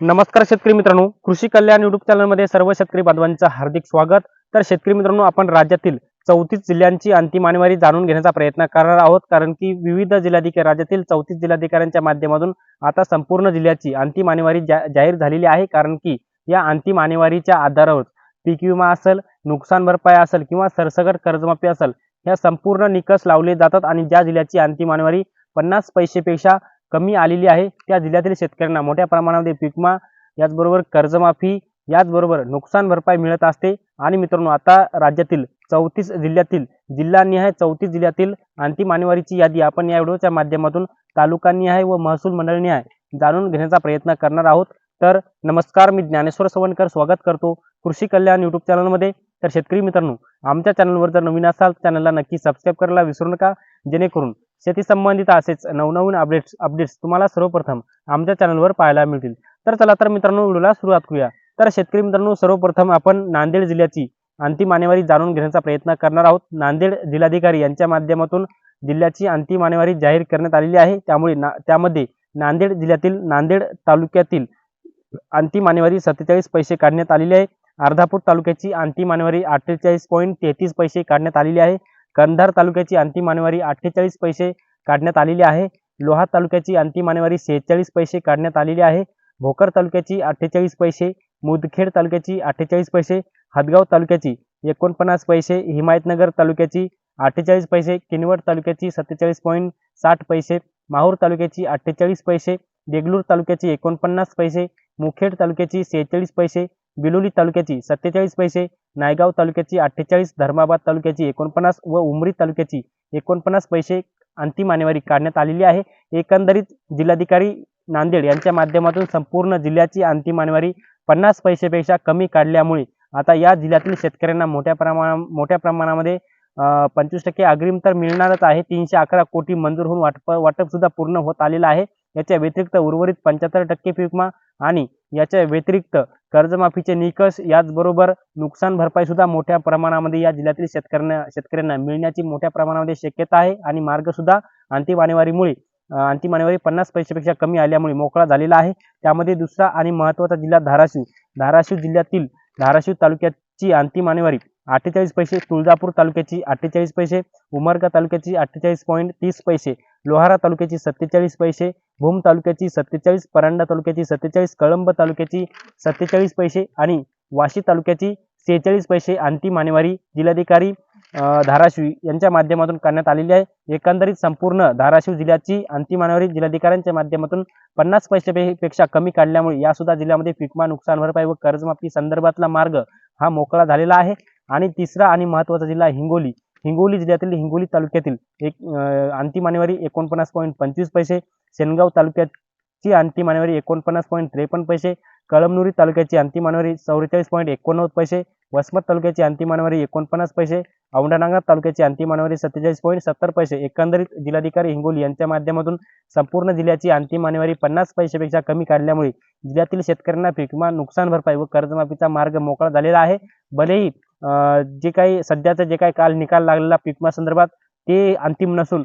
नमस्कार शेतकरी मित्रांनो. कृषी कल्याण युट्यूब चॅनलमध्ये सर्व शेतकरी बांधवांचं हार्दिक स्वागत. तर शेतकरी मित्रांनो आपण राज्यातील चौतीस जिल्ह्यांची अंतिम आणेवारी जाणून घेण्याचा प्रयत्न करणार आहोत. कारण की विविध जिल्हाधिकारी राज्यातील चौतीस जिल्हाधिकाऱ्यांच्या माध्यमातून आता संपूर्ण जिल्ह्याची अंतिम आणेवारी जा जाहीर झालेली आहे. कारण की या अंतिम आणेवारीच्या आधारावर पीक विमा असेल नुकसान भरपाई असेल किंवा सरसकट कर्जमाफी असेल ह्या संपूर्ण निकष लावले जातात. आणि ज्या जिल्ह्याची अंतिम आणेवारी पन्नास पैसेपेक्षा कमी आलेली आहे. त्या जिल्ह्यातील शेतकऱ्यांना मोठ्या प्रमाणामध्ये पिकमा याचबरोबर कर्जमाफी याचबरोबर नुकसान भरपाई मिळत असते. आणि मित्रांनो आता राज्यातील चौतीस जिल्ह्यातील जिल्हानिहाय चौतीस जिल्ह्यातील अंतिम आणेवारीची यादी आपण या व्हिडिओच्या माध्यमातून तालुकानिहाय व महसूल मंडळनिहाय जाणून घेण्याचा प्रयत्न करणार आहोत. तर नमस्कार मी ज्ञानेश्वर सवणकर स्वागत करतो कृषी कल्याण युट्यूब चॅनलमध्ये. तर शेतकरी मित्रांनो आमच्या चॅनलवर जर नवीन असाल चॅनलला नक्की सबस्क्राईब करायला विसरू नका जेणेकरून शेती संबंधित असेच नवनवीन अपडेट्स अपडेट्स तुम्हाला सर्वप्रथम आमच्या चॅनलवर पाहायला मिळतील. तर चला तर मित्रांनो व्हिडिओला सुरुवात करूया. तर शेतकरी मित्रांनो सर्वप्रथम आपण नांदेड जिल्ह्याची अंतिम आणेवारी जाणून घेण्याचा प्रयत्न करणार आहोत. नांदेड जिल्हाधिकारी यांच्या माध्यमातून जिल्ह्याची अंतिम आणेवारी जाहीर करण्यात आलेली आहे. त्यामुळे ना त्यामध्ये नांदेड जिल्ह्यातील नांदेड तालुक्यातील अंतिम आणेवारी सत्तेचाळीस पैसे काढण्यात आलेली आहे. अर्धापूर तालुक्याची अंतिम आणेवारी अठ्ठेचाळीस पॉईंट तेहतीस पैसे काढण्यात आलेली आहे. कंधार तालुक्याची अंतिम आणेवारी अठ्ठेचाळीस पैसे काढण्यात आलेली आहे. लोहा तालुक्याची अंतिम आणेवारी सेहेचाळीस पैसे काढण्यात आलेली आहे. भोकर तालुक्याची अठ्ठेचाळीस पैसे मुदखेड तालुक्याची अठ्ठेचाळीस पैसे हदगाव तालुक्याची एकोणपन्नास पैसे हिमायतनगर तालुक्याची अठ्ठेचाळीस पैसे किनवट तालुक्याची सत्तेचाळीस पॉईंट साठ पैसे माहूर तालुक्याची अठ्ठेचाळीस पैसे देगलूर तालुक्याची एकोणपन्नास पैसे मुखेड तालुक्याची सेहेचाळीस पैसे बिलोली तालुक्याची सत्तेचाळीस पैसे नायगाव तालुक्याची अठ्ठेचाळीस धर्माबाद तालुक्याची एकोणपन्नास व उमरी तालुक्याची एकोणपन्नास पैसे अंतिम आणेवारी काढण्यात आलेली आहे. एकंदरीत जिल्हाधिकारी नांदेड यांच्या माध्यमातून संपूर्ण जिल्ह्याची अंतिम आणेवारी पन्नास पैसेपेक्षा कमी काढल्यामुळे आता या जिल्ह्यातील शेतकऱ्यांना मोठ्या प्रमाणा मोठ्या प्रमाणामध्ये पंचवीस टक्के अग्रिम तर मिळणारच आहे. तीनशे अकरा कोटी मंजूर होऊन वाटप वाटपसुद्धा पूर्ण होत आलेलं आहे. याच्या व्यतिरिक्त उर्वरित पंच्याहत्तर टक्के पीकमा आणि याच्या व्यतिरिक्त कर्जमाफीचे निकष याचबरोबर नुकसान भरपाई सुद्धा मोठ्या प्रमाणामध्ये या जिल्ह्यातील शेतकऱ्यांना शेतकऱ्यांना मिळण्याची मोठ्या प्रमाणामध्ये शक्यता आहे आणि मार्ग सुद्धा अंतिम आणेवारीमुळे अंतिम आणेवारी पन्नास पैशापेक्षा कमी आल्यामुळे मोकळा झालेला आहे. त्यामध्ये दुसरा आणि महत्त्वाचा जिल्हा धाराशिव. धाराशिव जिल्ह्यातील धाराशिव तालुक्याची अंतिम आणेवारी अठ्ठेचाळीस पैसे तुळजापूर तालुक्याची अठ्ठेचाळीस पैसे उमरगा तालुक्याची अठ्ठेचाळीस पॉईंट तीस पैसे लोहारा तालुक्याची सत्तेचाळीस पैसे भूम तालुक्याची सत्तेचाळीस परांडा तालुक्याची सत्तेचाळीस कळंब तालुक्याची सत्तेचाळीस पैसे आणि वाशी तालुक्याची सेहेचाळीस पैसे अंतिम आणेवारी जिल्हाधिकारी धाराशिव यांच्या माध्यमातून करण्यात आलेली आहे. एकंदरीत संपूर्ण धाराशिव जिल्ह्याची अंतिम आणेवारी जिल्हाधिकाऱ्यांच्या माध्यमातून पन्नास पैशापेक्षा कमी काढल्यामुळे यासुद्धा जिल्ह्यामध्ये पिकमा नुकसान भरपाई व कर्जमाफी संदर्भातला मार्ग हा मोकळा झालेला आहे. आणि तिसरा आणि महत्त्वाचा जिल्हा हिंगोली. हिंगोली जिल्ह्यातील हिंगोली तालुक्यातील एक अंतिम आणेवारी एकोणपन्नास पॉईंट पंचवीस पैसे सेनगाव तालुक्याची अंतिम आणेवारी एकोणपन्नास पॉईंट त्रेपन्न पैसे कळमनुरी तालुक्याची अंतिम आणेवारी चौवेचाळीस पॉईंट एकोणनव्वद पैसे वसमत तालुक्याची अंतिम आणेवारी एकोणपन्नास पैसे औंढानांगा तालुक्याची अंतिम आणेवारी सत्तेचाळीस पॉईंट सत्तर पैसे. एकंदरीत जिल्हाधिकारी हिंगोली यांच्या माध्यमातून संपूर्ण जिल्ह्याची अंतिम आणेवारी पन्नास पैशापेक्षा कमी काढल्यामुळे जिल्ह्यातील शेतकऱ्यांना पीकमा नुकसान भरपाई व कर्जमाफीचा मार्ग मोकळा झालेला आहे. भलेही जे काही सध्याचं जे काही काल निकाल लागलेला पिकमा संदर्भात ते अंतिम नसून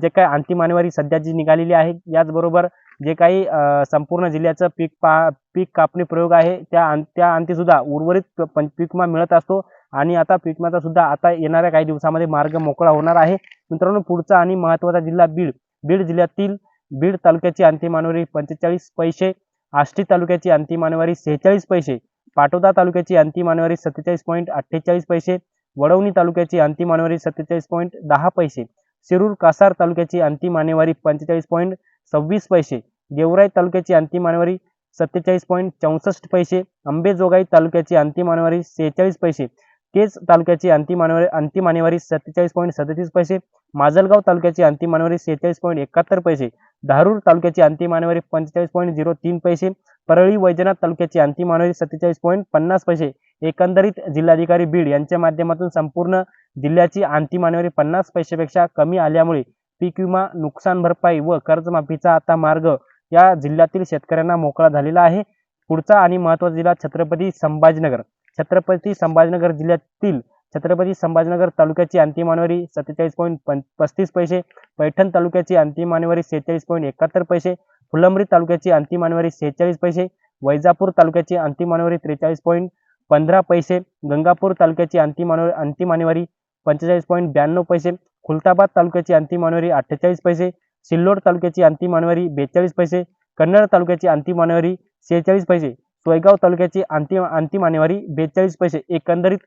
जे काही अंतिम आणेवारी सध्या जी निघालेली आहे याचबरोबर जे काही संपूर्ण जिल्ह्याचं पीक पा पीक कापणी प्रयोग आहे त्या त्या अंतीसुद्धा उर्वरित पीकमा मिळत असतो. आणि आता पीकमाचा सुद्धा आता येणाऱ्या काही दिवसामध्ये मार्ग मोकळा होणार आहे. मित्रांनो पुढचा आणि महत्त्वाचा जिल्हा बीड. बीड जिल्ह्यातील बीड तालुक्याची अंतिम आणेवारी पंचेचाळीस पैसे आष्टी तालुक्याची अंतिम आणेवारी सेहेचाळीस पैसे. पाटोदा तालुक्याची अंतिम आणेवारी सत्तेचाळीस पॉईंट अठ्ठेचाळीस पैसे वडवणी तालुक्याची अंतिम आणेवारी सत्तेचाळीस पॉईंट दहा पैसे शिरूर कासार तालुक्याची अंतिम आणेवारी पंचेचाळीस पॉईंट सव्वीस पैसे गेवराई तालुक्याची अंतिम आणेवारी सत्तेचाळीस पॉईंट चौसष्ट पैसे अंबेजोगाई तालुक्याची अंतिम आणेवारी सेहेचाळीस पैसे केज तालुक्याची अंतिम आणेवारी अंतिम आणेवारी सत्तेचाळीस पॉईंट सदतीस पैसे. माजलगाव तालुक्याची अंतिम आणेवारी सेहेचाळीस पॉईंट एकाहत्तर पैसे. धारूर तालुक्याची अंतिम आणेवारी पंचेचाळीस पॉईंट झिरो तीन पैसे. परळी वैजनाथ तालुक्याची अंतिम आणेवारी सत्तेचाळीस पॉईंट पन्नास पैसे. एकंदरीत जिल्हाधिकारी बीड यांच्या माध्यमातून संपूर्ण जिल्ह्याची अंतिम आणेवारी पन्नास पैसेपेक्षा कमी आल्यामुळे पीक विमा नुकसान भरपाई व कर्जमाफीचा आता मार्ग या जिल्ह्यातील शेतकऱ्यांना मोकळा झालेला आहे. पुढचा आणि महत्त्वाचा जिल्हा छत्रपती संभाजीनगर. छत्रपती संभाजीनगर जिल्ह्यातील छत्रपती संभाजीनगर तालुक्याची अंतिम आणेवारी सत्तेचाळीस पॉईंट पस्तीस पैसे, पैठण तालुक्याची अंतिम आणेवारी सेहेचाळीस पॉईंट एकाहत्तर पैसे, फुलंब्री तालुक्याची अंतिम आणेवारी सेहेचाळीस पैसे, वैजापूर तालुक्याची अंतिम मानवरी त्रेचाळीस पॉईंट पंधरा पैसे, गंगापूर तालुक्याची अंतिम मानव अंतिम मानवरी पंचेचाळीस पॉईंट ब्याण्णव पैसे, खुलताबाद तालुक्याची अंतिम मानवरी अठ्ठेचाळीस पैसे, सिल्लोड तालुक्याची अंतिम मानवरी बेचाळीस पैसे, कन्नड तालुक्याची अंतिम मानवरी शेहेचाळीस पैसे. सोयगाव तालुक्याची अंतिम अंतिम आणेवारी बेचाळीस पैसे एकंदरीत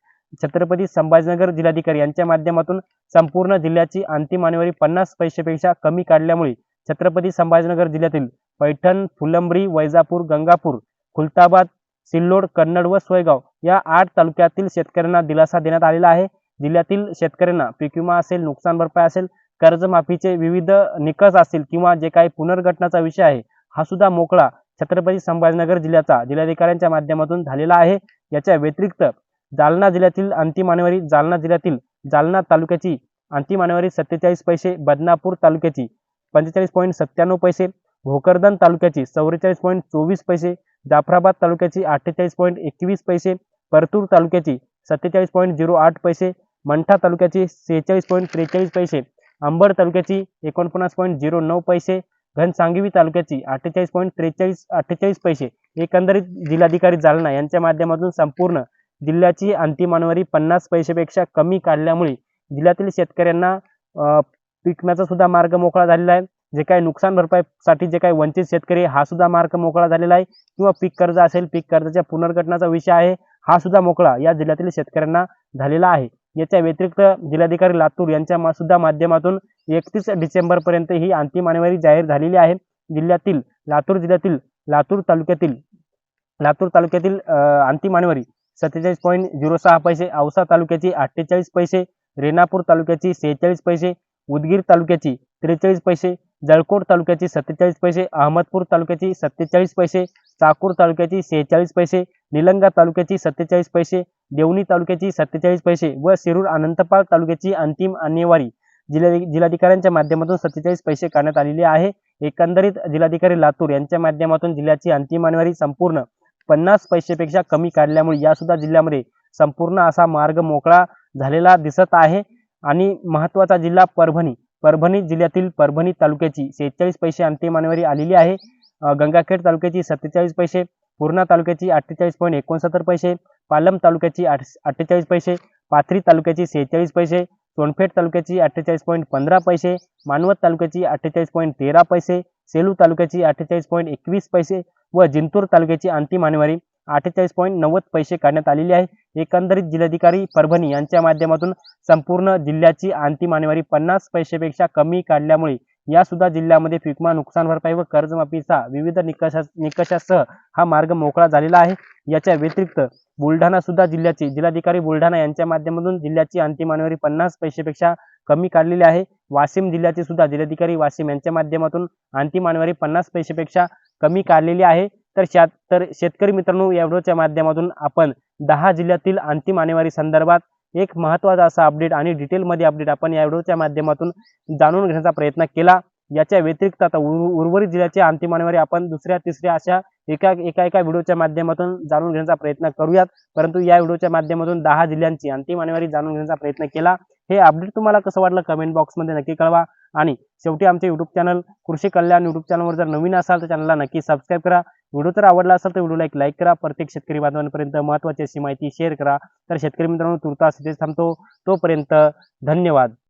छत्रपती संभाजीनगर जिल्हाधिकारी यांच्या माध्यमातून संपूर्ण जिल्ह्याची अंतिम आणेवारी पन्नास पैशापेक्षा कमी काढल्यामुळे छत्रपती संभाजीनगर जिल्ह्यातील पैठण फुलंब्री वैजापूर गंगापूर खुलताबाद सिल्लोड कन्नड व सोयगाव या आठ तालुक्यातील शेतकऱ्यांना दिलासा देण्यात आलेला आहे. जिल्ह्यातील शेतकऱ्यांना पीक विमा असेल नुकसान भरपाई असेल कर्जमाफीचे विविध निकष असतील किंवा जे काही पुनर्गठनाचा विषय आहे हा सुद्धा मोकळा छत्रपती संभाजीनगर जिल्ह्याचा जिल्हाधिकाऱ्यांच्या माध्यमातून झालेला आहे. याच्या व्यतिरिक्त जालना जिल्ह्यातील अंतिम मानवरी जालना जिल्ह्यातील जालना तालुक्याची अंतिम मानवरी सत्तेचाळीस पैसे बदनापूर तालुक्याची पंचेचाळीस पॉईंट सत्त्याण्णव पैसे भोकरदन तालुक्याची चौवेचाळीस पॉईंट चोवीस पैसे जाफराबाद तालुक्याची अठ्ठेचाळीस पॉईंट एकवीस पैसे परतूर तालुक्याची सत्तेचाळीस पॉईंट झिरो आठ पैसे मंठा तालुक्याची सेहेचाळीस पॉईंट त्रेचाळीस पैसे अंबड तालुक्याची एकोणपन्नास पॉईंट झिरो नऊ पैसे घनसांगवी तालुक्याची अठ्ठेचाळीस पॉईंट त्रेचाळीस अठ्ठेचाळीस पैसे एकंदरीत जिल्हाधिकारी जालना यांच्या माध्यमातून संपूर्ण जिल्ह्याची अंतिम मानवरी पन्नास पैशापेक्षा कमी काढल्यामुळे जिल्ह्यातील शेतकऱ्यांना पिकण्याचा सुद्धा मार्ग मोकळा झालेला आहे. जे काही नुकसान भरपाईसाठी जे काही वंचित शेतकरी हा सुद्धा मार्ग मोकळा झालेला आहे. किंवा पीक कर्ज असेल पीक कर्जाच्या पुनर्गठनाचा विषय आहे हा सुद्धा मोकळा या जिल्ह्यातील शेतकऱ्यांना झालेला आहे. याच्या व्यतिरिक्त जिल्हाधिकारी लातूर यांच्या सुद्धा माध्यमातून एकतीस डिसेंबर पर्यंत ही अंतिम आणेवारी जाहीर झालेली आहे. जिल्ह्यातील लातूर जिल्ह्यातील लातूर तालुक्यातील लातूर तालुक्यातील अंतिम आणेवारी सत्तेचाळीस पॉईंट झिरो सहा पैसे औसा तालुक्याची अठ्ठेचाळीस पैसे रेणापूर तालुक्याची सेहेचाळीस पैसे उदगीर तालुक्याची त्रेचाळीस पैसे जळकोट तालुक्याची सत्तेचाळीस पैसे अहमदपूर तालुक्याची सत्तेचाळीस पैसे चाकूर तालुक्याची सेहेचाळीस पैसे निलंगा तालुक्याची सत्तेचाळीस पैसे देवणी तालुक्याची सत्तेचाळीस पैसे व शिरूर अनंतपाळ तालुक्याची अंतिम आणेवारी. जिल्हा जिल्हाधिकाऱ्यांच्या माध्यमातून सत्तेचाळीस पैसे काढण्यात आलेले आहे. एकंदरीत जिल्हाधिकारी लातूर यांच्या माध्यमातून जिल्ह्याची अंतिम आणेवारी संपूर्ण पन्नास पैसेपेक्षा कमी काढल्यामुळे या सुद्धा जिल्ह्यामध्ये संपूर्ण असा मार्ग मोकळा झालेला दिसत आहे. आणि महत्त्वाचा जिल्हा परभणी. परभणी जिल्ह्यातील परभणी तालुक्याची सेहेचाळीस पैसे अंतिम आणेवारी आलेली आहे. गंगाखेड तालुक्याची सत्तेचाळीस पैसे पूर्णा तालुक्याची अठ्ठेचाळीस पॉईंट एकोणसत्तर पैसे पालम तालुक्याची आठ अठ्ठेचाळीस पैसे पाथरी तालुक्याची सेहेचाळीस पैसे सोनपेठ तालुक्याची अठ्ठेचाळीस पॉईंट पंधरा पैसे मानवत तालुक्याची अठ्ठेचाळीस पॉईंट तेरा पैसे सेलू तालुक्याची अठ्ठेचाळीस पॉईंट एकवीस पैसे व जिंतूर तालुक्याची अंतिम आणेवारी अठ्ठेचाळीस पॉईंट नव्वद पैसे काढण्यात आलेली आहे. एकंदरीत जिल्हाधिकारी परभणी यांच्या माध्यमातून संपूर्ण जिल्ह्याची अंतिम आणेवारी पन्नास पैशापेक्षा कमी काढल्यामुळे या सुद्धा जिल्ह्यामध्ये पिकमा नुकसान भरपाई व कर्जमाफीचा विविध निकषा निकषासह हा मार्ग मोकळा झालेला आहे. याच्या व्यतिरिक्त बुलढाणा सुद्धा जिल्ह्याची जिल्हाधिकारी बुलढाणा यांच्या माध्यमातून जिल्ह्याची अंतिम आणेवारी पन्नास पैसेपेक्षा कमी काढलेली आहे. वाशिम जिल्ह्याची सुद्धा जिल्हाधिकारी वाशिम यांच्या माध्यमातून अंतिम आणेवारी पन्नास पैसेपेक्षा कमी काढलेली आहे. तर शेत तर शेतकरी मित्रांनो या व्हिडिओच्या माध्यमातून आपण दहा जिल्ह्यातील अंतिम आणेवारी संदर्भात एक महत्त्वाचा असा अपडेट आणि डिटेलमध्ये अपडेट आपण या व्हिडिओच्या माध्यमातून जाणून घेण्याचा प्रयत्न केला. याच्या व्यतिरिक्त आता उर्वरित जिल्ह्याच्या अंतिम आणेवारी आपण दुसऱ्या तिसऱ्या अशा एका एका एका व्हिडिओच्या माध्यमातून जाणून घेण्याचा प्रयत्न करूयात. परंतु या व्हिडिओच्या माध्यमातून दहा जिल्ह्यांची अंतिम आणेवारी जाणून घेण्याचा प्रयत्न केला. हे अपडेट तुम्हाला कसं वाटलं कमेंट बॉक्समध्ये नक्की कळवा. आणि शेवटी आमचे युट्यूब चॅनल कृषी कल्याण युट्यूब चॅनलवर जर नवीन असाल तर चॅनलला नक्की सबस्क्राईब करा. व्हिडिओ जर आवडला असेल तर व्हिडिओला एक लाईक करा. प्रत्येक शेतकरी बांधवांपर्यंत महत्त्वाची अशी माहिती शेअर करा. तर शेतकरी मित्रांनो तुर्तास इथेच थांबतो. तोपर्यंत धन्यवाद.